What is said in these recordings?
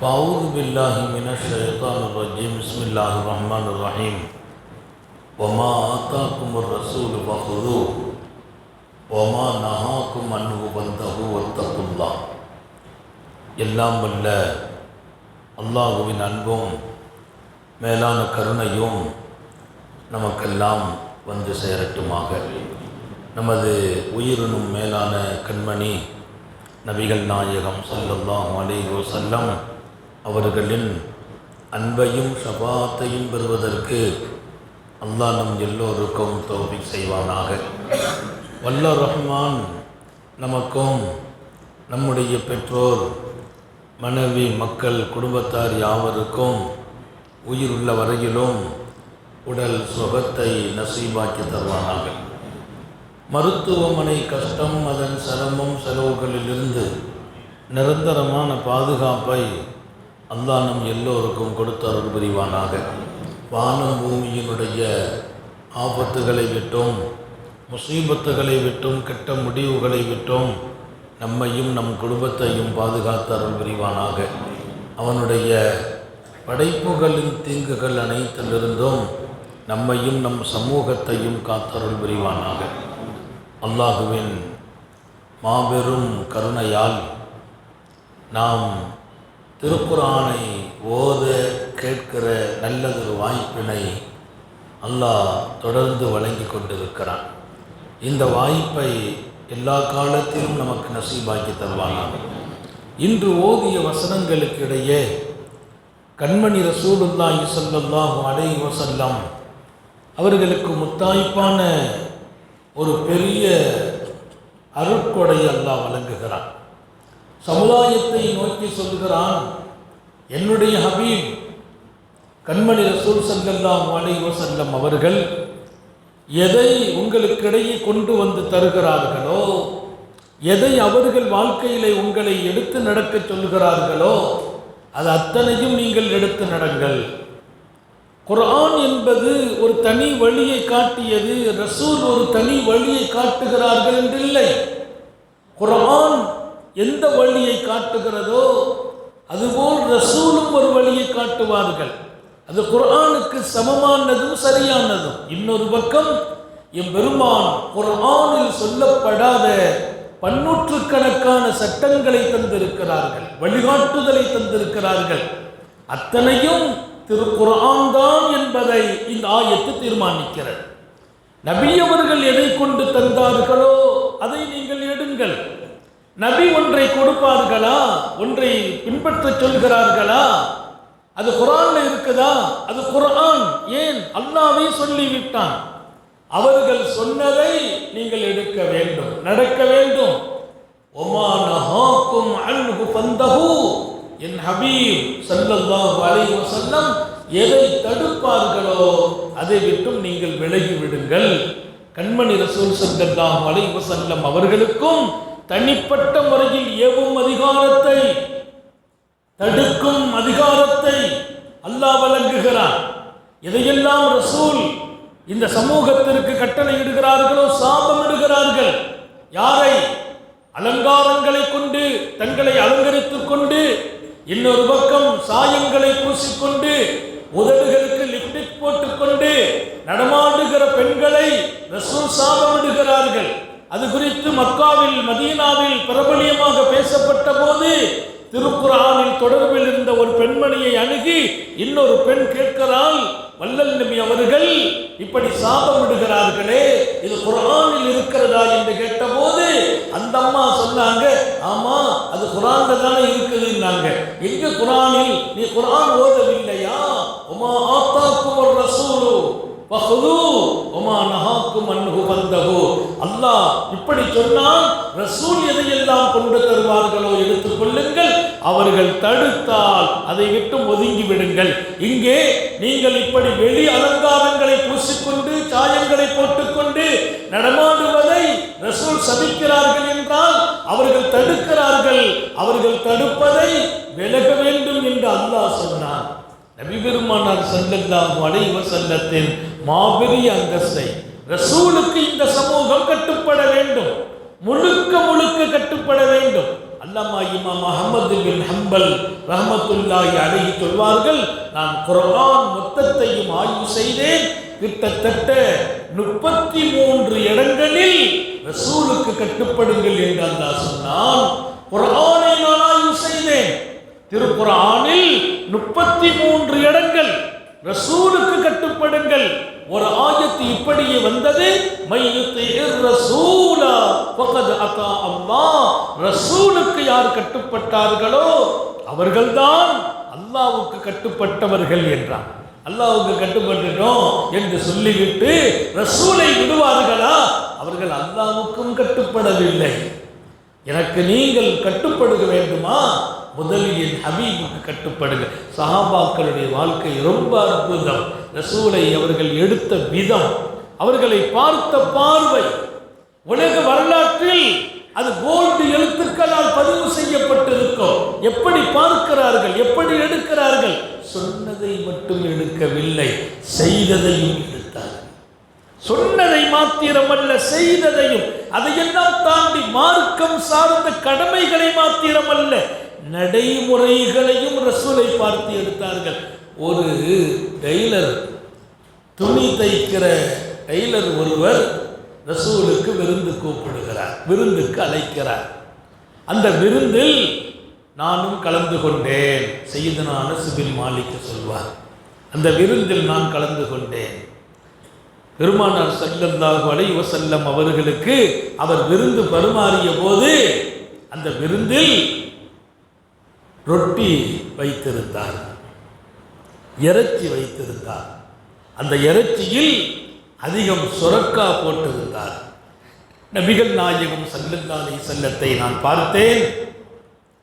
فأعوذ بالله من الشيطان الرجيم بسم الله الرحمن الرحيم وما آتاكم الرسول فخذوه وما نهاكم عنه فانتهوا واتقوا الله எல்லாம் வல்ல அல்லாஹுவின் அன்பும் மேலான கருணையும் நமக்கெல்லாம் வந்து சேரட்டுமாக நமது உயிரினும் மேலான கண்மணி நபிகள் நாயகம் ஸல்லல்லாஹு அலைஹி வஸல்லம் அவர்களின் அன்பையும் சபாத்தையும் பெறுவதற்கு அல்லாஹ் நம் எல்லோருக்கும் தோல்வி செய்வானாக. வல்ல ரஹ்மான் நமக்கும் நம்முடைய பெற்றோர் மனைவி மக்கள் குடும்பத்தார் யாவருக்கும் உயிர் உள்ள வரையிலும் உடல் சுகத்தை நசீபாக்கி தருவானாக. மருத்துவமனை கஷ்டம் அதன் சிரமம் செலவுகளிலிருந்து நிரந்தரமான பாதுகாப்பை அல்லாஹ் நம் எல்லோருக்கும் கொடுத்த அருள் புரிவானாக வானம் பூமியினுடைய ஆபத்துகளை விட்டும் முசீபத்துகளை விட்டும் கெட்ட முடிவுகளை விட்டும் நம்மையும் நம் குடும்பத்தையும் பாதுகாத்த அருள் புரிவானாக அவனுடைய படைப்புகளின் தீங்குகள் அனைத்திலிருந்தும் நம்மையும் நம் சமூகத்தையும் காத்தருள் புரிவானாக அல்லாஹுவின் மாபெரும் கருணையால் நாம் திருக்குறானை ஓத கேட்கிற நல்லதொரு வாய்ப்பினை அல்லாஹ் தொடர்ந்து வழங்கி கொண்டிருக்கிறான். இந்த வாய்ப்பை எல்லா காலத்திலும் நமக்கு நசீபாக்கி தருவாங்க இன்று ஓதிய வசனங்களுக்கு இடையே கண்மணி ரசூலுல்லாஹி சொல்லல்லாஹும் அடை வஸல்லம் அவர்களுக்கு முத்தாய்ப்பான ஒரு பெரிய அருட்கொடை அல்லாஹ் வழங்குகிறான். சமுதாயத்தை நோக்கி சொல்கிறான் என்னுடைய ஹபீப் கண்மணி ரசூல் சங்கல்லாம் அலைஹி செல்லம் அவர்கள் எதை உங்களுக்கிடையே கொண்டு வந்து தருகிறார்களோ எதை அவர்கள் வாழ்க்கையிலே உங்களை எடுத்து நடக்கச் சொல்கிறார்களோ அது அத்தனையும் நீங்கள் எடுத்து நடங்கள். குரான் என்பது ஒரு தனி வழியை காட்டியது ரசூல் ஒரு தனி வழியை காட்டுகிறார்கள் என்றில்லை. குரான் எந்த வழியை காட்டுகிறதோ அதுபோல் ரசூலும் ஒரு வழியை காட்டுவார்கள். அது குரானுக்கு சமமானதும் சரியானதும். இன்னொரு பக்கம் எம்பெருமான் குரானில் சொல்லப்படாத பன்னூற்றுக்கணக்கான சட்டங்களை தந்திருக்கிறார்கள் வழிகாட்டுதலை தந்திருக்கிறார்கள். அத்தனையும் திருக்குர்ஆன் தான் என்பதை இந்த ஆயத்து தீர்மானிக்கிறது. நபியவர்கள் எதை கொண்டு தந்தார்களோ அதை நீங்கள் எடுங்கள். நபி ஒன்றை கொடுப்பார்களா? ஒன்றை பின்பற்ற சொல்கிறார்களா அது குரான் இருக்குதா? அது குரான் ஏன்? அல்லாவே சொல்லிவிட்டான். அவர்கள் சொன்னதை நீங்கள் எடுக்க வேண்டும். நடக்க வேண்டும். ஒமா நஹாக்கும் அன்ஹு ஃபந்தஹு. என் ஹபீப் சல்லல்லாஹு அலைஹி வஸல்லம் எதை தடுப்பார்களோ அதை விட்டும் நீங்கள் விலகி விடுங்கள் கண்மணி ரசூல் சல்லல்லாஹு அலைஹி வஸல்லம் அவர்களுக்கும் தனிப்பட்ட முறையில் ஏவும் அதிகாரத்தை தடுக்கும் அதிகாரத்தை அல்லாஹ் வழங்குகிறார் எதையெல்லாம் ரசூல் இந்த சமூகத்திற்கு கட்டளை இடுகிறார்களோ சாபம் இடுகிறார்கள் யாரை? அலங்காரங்களை கொண்டு தங்களை அலங்கரித்துக் கொண்டு இன்னொரு பக்கம் சாயங்களை பூசிக்கொண்டு உதடுகளுக்கு லிப்டிக் போட்டுக்கொண்டு நடமாடுகிற பெண்களை ரசூல் சாபமிடுகிறார்கள். அது குறித்து மக்காவில் மதீனாவில் பிரபலியமாக பேசப்பட்ட போது திருக்குறானில் தொடர்பில் இருந்த ஒரு பெண்மணியை அணுகி இன்னொரு பெண் கேட்கிறாள் வல்லல் நபி அவர்கள் இப்படி சாபமிடுகிறார்களே இது குரானில் இருக்கிறதா? என்று கேட்டபோது அந்த அம்மா சொன்னாங்க ஆமா அது குரான்ல தானே இருக்குதுன்னாங்க. எங்க குரானில் நீ குரான் ஓதவில்லையா? உமா ஆத்தாக்கும் ஒரு ரசூலு. அல்லாஹ் இப்படி சொன்னால் ரசூல் எதையெல்லாம் கொண்டு தருவார்களோ எடுத்துக் கொள்ளுங்கள். அவர்கள் தடுத்தால் அதை விட்டு ஒதுங்கி விடுங்கள். இங்கே நீங்கள் இப்படி வெளி அலங்காரங்களை பூசிக்கொண்டு சாயங்களை போட்டுக்கொண்டு நடமாடுவதை ரசூல் சபிக்கிறார்கள் என்றால் அவர்கள் தடுக்கிறார்கள். அவர்கள் தடுப்பதை விலக வேண்டும் என்று அல்லாஹ் சொன்னார் நபிபெருமானார் பெருமானார் ஸல்லல்லாஹு அலைஹி மாபெரிய அந்தஸ்தை ரசூலுக்கு இந்த சமூகம் கட்டுப்பட வேண்டும். முழுக்க முழுக்க கட்டுப்பட வேண்டும். அல்லாமா இமாம் அஹமது பின் ஹம்பல் ரஹமத்துல்லாஹி அழகி சொல்வார்கள் நான் குரான் மொத்தத்தையும் ஆய்வு செய்தேன். கிட்டத்தட்ட முப்பத்தி மூன்று இடங்களில் ரசூலுக்கு கட்டுப்படுங்கள் என்று அல்லாஹ் சொன்னான். குரானை நான் ஆய்வு செய்தேன். திருக்குறான் முப்பத்தி மூன்று இடங்கள் ரசூலுக்கு கட்டுப்படுங்கள். ஒரு ஆயத்து இப்படியே வந்தது ரசூலா அத்தா ரசூலுக்கு யார் கட்டுப்பட்டார்களோ அவர்கள்தான் அல்லாவுக்கு கட்டுப்பட்டவர்கள் என்றார் அல்லாவுக்கு கட்டுப்பட்டுட்டோம் என்று சொல்லிவிட்டு ரசூலை விடுவார்களா? அவர்கள் அல்லாவுக்கும் கட்டுப்படவில்லை. எனக்கு நீங்கள் கட்டுப்படுக வேண்டுமா? முதலில் ஹபீபுக்கு கட்டுப்படுங்க சஹாபாக்களுடைய வாழ்க்கை ரொம்ப அற்புதம். ரசூலை அவர்கள் எடுத்த விதம் அவர்களை பார்த்த பார்வை உலக வரலாற்றில் அது போல்டு எழுத்துக்களால் பதிவு செய்யப்பட்டிருக்கும். எப்படி பார்க்கிறார்கள் எப்படி எடுக்கிறார்கள்? சொன்னதை மட்டும் எடுக்கவில்லை செய்ததையும் எடுத்தார்கள். சொன்னதை மாத்திரமல்ல செய்ததையும். அதையெல்லாம் தாண்டி மார்க்கம் சார்ந்த கடமைகளை மாத்திரமல்ல நடைமுறைகளையும் ரசூலை பார்த்து எடுத்தார்கள். ஒரு டெய்லர் துணி தைக்கிற டெய்லர் ஒருவர் ரசூலுக்கு விருந்து கூப்பிடுகிறார் விருந்துக்கு அழைக்கிறார். அந்த விருந்தில் நானும் கலந்து கொண்டேன் செய்தனான அனசுபின் மாலிக்கு சொல்வார். அந்த விருந்தில் நான் கலந்து கொண்டேன். பெருமானார் செல்லந்தாக வளைவ செல்லம் அவர்களுக்கு அவர் விருந்து பரிமாறிய போது அந்த விருந்தில் ரொட்டி வைத்திருந்தார். இறைச்சி வைத்திருந்தார். அந்த இறைச்சியில் அதிகம் சுரக்கா போட்டிருந்தார். நபிகள் நாயகம் ஸல்லல்லாஹு சல்லத்தை செல்லத்தை நான் பார்த்தேன்.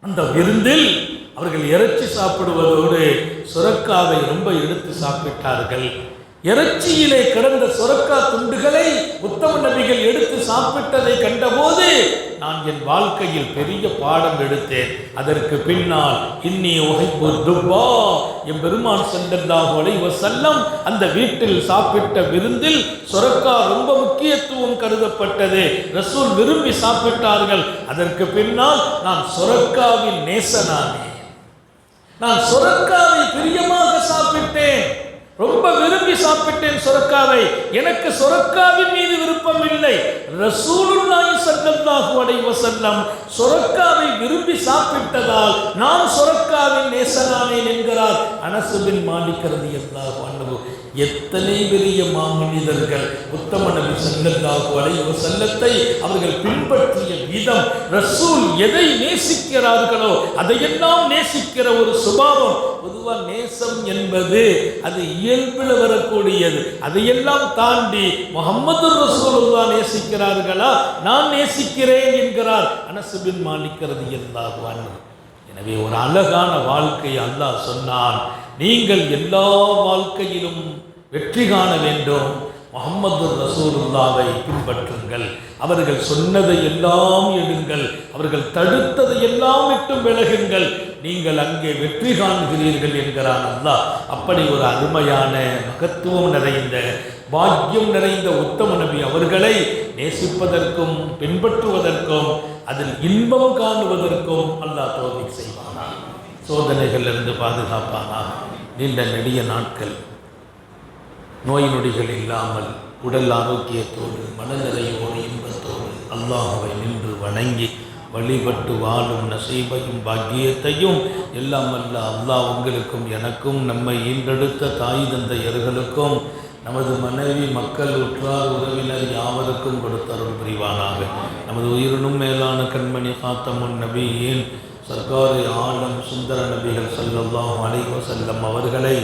அந்த விருந்தில் அவர்கள் இறைச்சி சாப்பிடுவதோடு சுரக்காவை ரொம்ப எடுத்து சாப்பிட்டார்கள். இறைச்சியிலே கிடந்த சுரக்கா துண்டுகளை உத்தம நபிகள் எடுத்து சாப்பிட்டதை கண்டபோது நான் என் வாழ்க்கையில் பெரிய பாடம் எடுத்தேன். அதற்கு பின்னால் இன்னி உகைப்பு துப்பா. என் பெருமான் சென்றதாக ஒளைவ செல்லம் அந்த வீட்டில் சாப்பிட்ட விருந்தில் சுரக்கா ரொம்ப முக்கியத்துவம் கருதப்பட்டது. ரசூல் விரும்பி சாப்பிட்டார்கள். அதற்கு பின்னால் நான் சுரக்காவின் நேசனானேன். நான் சுரக்காவை பிரியமாக சாப்பிட்டேன். ரொம்ப விரும்பி சாப்பிட்டேன் சொரக்காவை. எனக்கு சொரக்காவின் மீது விருப்பம் இல்லை. ரசூலுல்லாஹி ஸல்லல்லாஹு அலைஹி வஸல்லம் சொரக்காவை விரும்பி சாப்பிட்டதால் நான் சொரக்காவின் நேசனானேன் என்கிறார் அனஸ் பின் மாலிக் ரலியல்லாஹு அன்ஹு. எத்தனை பெரிய மாமனிதர்கள் உத்தம நபி ஸல்லல்லாஹு அலைஹி வஸல்லத்தை அவர்கள் பின்பற்றிய விதம் ரசூல் எதை நேசிக்கிறார்களோ அதையெல்லாம் நேசிக்கிற ஒரு சுபாவம் பொதுவாக நேசம் என்பது அது இயல்பில் வரக்கூடியது. அதையெல்லாம் தாண்டி முகமது ரசூலுல்லா நேசிக்கிறார்களா? நான் நேசிக்கிறேன் என்கிறார் அனசுபின் மாணிக்கிறது மாலிக் எனவே ஒரு அழகான வாழ்க்கை அல்லாஹ் சொன்னான். நீங்கள் எல்லா வாழ்க்கையிலும் வெற்றி காண வேண்டும். முகமது ரசூலுல்லாவை பின்பற்றுங்கள். அவர்கள் சொன்னதை எல்லாம் எடுங்கள். அவர்கள் தடுத்ததை எல்லாம் விட்டும் விலகுங்கள். நீங்கள் அங்கே வெற்றி காண்கிறீர்கள் என்கிறான் அல்லாஹ். அப்படி ஒரு அருமையான மகத்துவம் நிறைந்த பாக்கியம் நிறைந்த உத்தம நபி அவர்களை நேசிப்பதற்கும் பின்பற்றுவதற்கும் அதில் இன்பம் காணுவதற்கும் அல்லாஹ் தோல்வி செய்வானா? சோதனைகளிலிருந்து பாதுகாப்பானா நீண்ட நெடிய நாட்கள். நோய் நொடிகள் இல்லாமல் உடல் ஆரோக்கியத்தோடு மனநிலையோடு இன்பத்தோடு அல்லாஹுவை நின்று வணங்கி வழிபட்டு வாழும் நசீபையும் பாக்கியத்தையும் எல்லாம் அல்ல அல்லாஹ் உங்களுக்கும் எனக்கும் நம்மை ஈன்றெடுத்த தாய் தந்தையர்களுக்கும் நமது மனைவி மக்கள் உற்றார் உறவினர் யாவருக்கும் கொடுத்தருள் புரிவானாக. நமது உயிரினும் மேலான கண்மணி காத்தமுன் நபியின் சர்க்காரி ஆலம் சுந்தர நபிகள் செல்லல்லாம் அலைஹி செல்லம் அவர்களை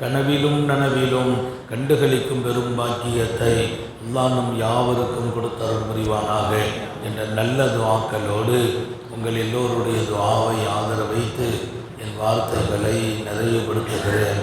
கனவிலும் நனவிலும் கண்டுகளிக்கும் பெரும் பாக்கியத்தை எல்லாம் நம் யாவருக்கும் கொடுத்தருள் புரிவானாக என்ற நல்ல துவாக்களோடு உங்கள் எல்லோருடைய துவாவை ஆதரவு வைத்து என் வார்த்தைகளை நிறைவுபடுத்துகிறேன்.